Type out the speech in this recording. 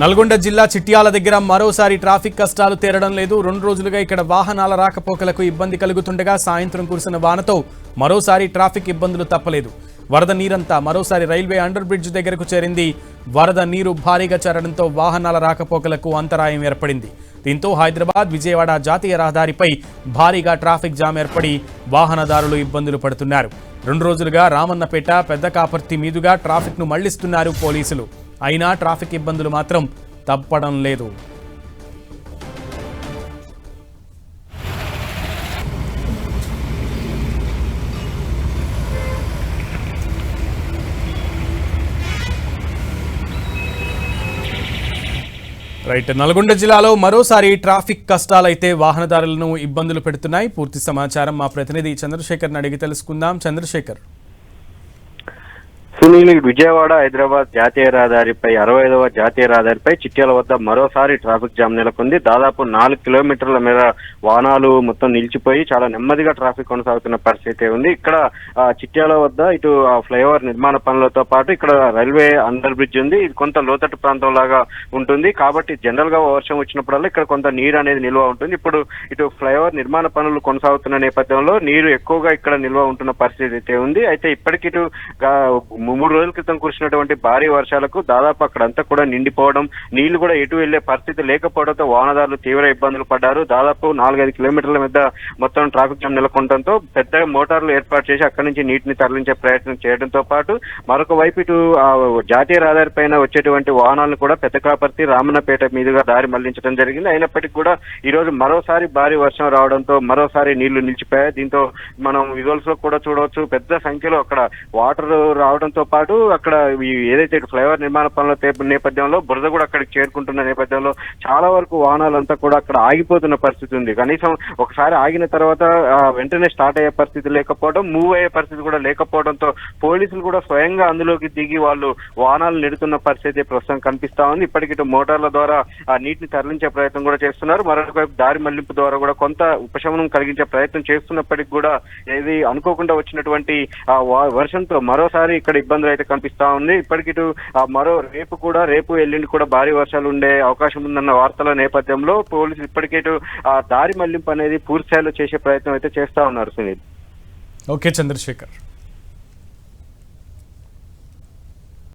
నల్గొండ జిల్లా చిట్యాల దగ్గర మరోసారి ట్రాఫిక్ కష్టాలు తీరడం లేదు. రెండు రోజులుగా ఇక్కడ వాహనాల రాకపోకలకు ఇబ్బంది కలుగుతుండగా సాయంత్రం కురిసిన వానతో మరోసారి ట్రాఫిక్ ఇబ్బందులు తప్పలేదు. వరద నీరంతా మరోసారి రైల్వే అండర్ బ్రిడ్జ్ దగ్గరకు చేరింది. వరద నీరు భారీగా చేరడంతో వాహనాల రాకపోకలకు అంతరాయం ఏర్పడింది. దీంతో హైదరాబాద్ విజయవాడ జాతీయ రహదారిపై భారీగా ట్రాఫిక్ జామ్ ఏర్పడి వాహనదారులు ఇబ్బందులు పడుతున్నారు. రెండు రోజులుగా రామన్నపేట పెద్ద కాపర్తి మీదుగా ట్రాఫిక్ను మళ్ళిస్తున్నారు పోలీసులు. అయినా ట్రాఫిక్ ఇబ్బందులు మాత్రం తప్పడం లేదు. రైట్ నల్గొండ జిల్లాలో మరోసారి ట్రాఫిక్ కష్టాలైతే వాహనదారులను ఇబ్బందులు పెడుతున్నాయి. పూర్తి సమాచారం మా ప్రతినిధి చంద్రశేఖర్ని అడిగి తెలుసుకుందాం. చంద్రశేఖర్. సునీల్ విజయవాడ హైదరాబాద్ జాతీయ రహదారిపై అరవై ఐదవ జాతీయ రహదారిపై చిట్యాల వద్ద మరోసారి ట్రాఫిక్ జామ్ నెలకొంది. దాదాపు నాలుగు కిలోమీటర్ల మేర వాహనాలు మొత్తం నిలిచిపోయి చాలా నెమ్మదిగా ట్రాఫిక్ కొనసాగుతున్న పరిస్థితి ఉంది. ఇక్కడ ఆ, చిట్యాల వద్ద ఇటు ఆ ఫ్లైఓవర్ నిర్మాణ పనులతో పాటు ఇక్కడ రైల్వే అండర్ బ్రిడ్జ్ ఉంది. ఇది కొంత లోతట్టు ప్రాంతం లాగా ఉంటుంది. కాబట్టి జనరల్గా వర్షం వచ్చినప్పుడల్లా ఇక్కడ కొంత నీరు అనేది నిల్వ ఉంటుంది. ఇప్పుడు ఇటు ఫ్లైఓవర్ నిర్మాణ పనులు కొనసాగుతున్న నేపథ్యంలో నీరు ఎక్కువగా ఇక్కడ నిల్వ ఉంటున్న పరిస్థితి అయితే ఉంది. అయితే ఇప్పటికి ఇటు మూడు రోజుల క్రితం కురిసినటువంటి భారీ వర్షాలకు దాదాపు అక్కడంతా కూడా నిండిపోవడం నీళ్ళు కూడా ఎటు వెళ్ళే పరిస్థితి లేకపోవడంతో వాహనదారులు తీవ్ర ఇబ్బందులు పడ్డారు. దాదాపు నాలుగైదు కిలోమీటర్ల మీద మొత్తం ట్రాఫిక్ జామ్ నెలకొనడంతో పెద్ద మోటార్లు ఏర్పాటు చేసి అక్కడి నుంచి నీటిని తరలించే ప్రయత్నం చేయడంతో పాటు మరొక వైపు ఇటు ఆ, జాతీయ రహదారి పైన వచ్చేటువంటి వాహనాలను కూడా పెద్ద కాపర్తి రామన్నపేట మీదుగా దారి మళ్ళించడం జరిగింది. అయినప్పటికీ కూడా ఈ రోజు మరోసారి భారీ వర్షం రావడంతో మరోసారి నీళ్ళు నిలిచిపోయాయి. దీంతో మనం విజువల్స్లో కూడా చూడవచ్చు పెద్ద సంఖ్యలో అక్కడ వాటర్ రావడంతో తో పాటు అక్కడ ఈ ఏదైతే ఫ్లైఓవర్ నిర్మాణ పనుల తే- నేపథ్యంలో బురద కూడా అక్కడికి చేరుకుంటున్న నేపథ్యంలో చాలా వరకు వాహనాలంతా కూడా అక్కడ ఆగిపోతున్న పరిస్థితి ఉంది. కనీసం ఒకసారి ఆగిన తర్వాత వెంటనే స్టార్ట్ అయ్యే పరిస్థితి లేకపోవడం మూవ్ అయ్యే పరిస్థితి కూడా లేకపోవడంతో పోలీసులు కూడా స్వయంగా అందులోకి దిగి వాళ్ళు వాహనాలు నెడుతున్న పరిస్థితి ప్రస్తుతం కనిపిస్తా ఉంది. ఇప్పటికి మోటార్ల ద్వారా ఆ నీటిని తరలించే ప్రయత్నం కూడా చేస్తున్నారు. మరొకవైపు దారి మళ్ళింపు ద్వారా కూడా కొంత ఉపశమనం కలిగించే ప్రయత్నం చేస్తున్నప్పటికీ కూడా ఇది అనుకోకుండా వచ్చినటువంటి ఆ వర్షంతో మరోసారి ఇక్కడ ఇబ్బందులు అయితే కనిపిస్తా ఉంది. ఇప్పటికి ఇటు మరో రేపు కూడా రేపు ఎల్లుండి కూడా భారీ వర్షాలు ఉండే అవకాశం ఉందన్న వార్తల నేపథ్యంలో పోలీసులు ఇప్పటికే ఇటు ఆ దారి మళ్ళింపు అనేది పూర్తి స్థాయిలో చేసే ప్రయత్నం అయితే చేస్తా ఉన్నారు సునీల్. ఓకే చంద్రశేఖర్.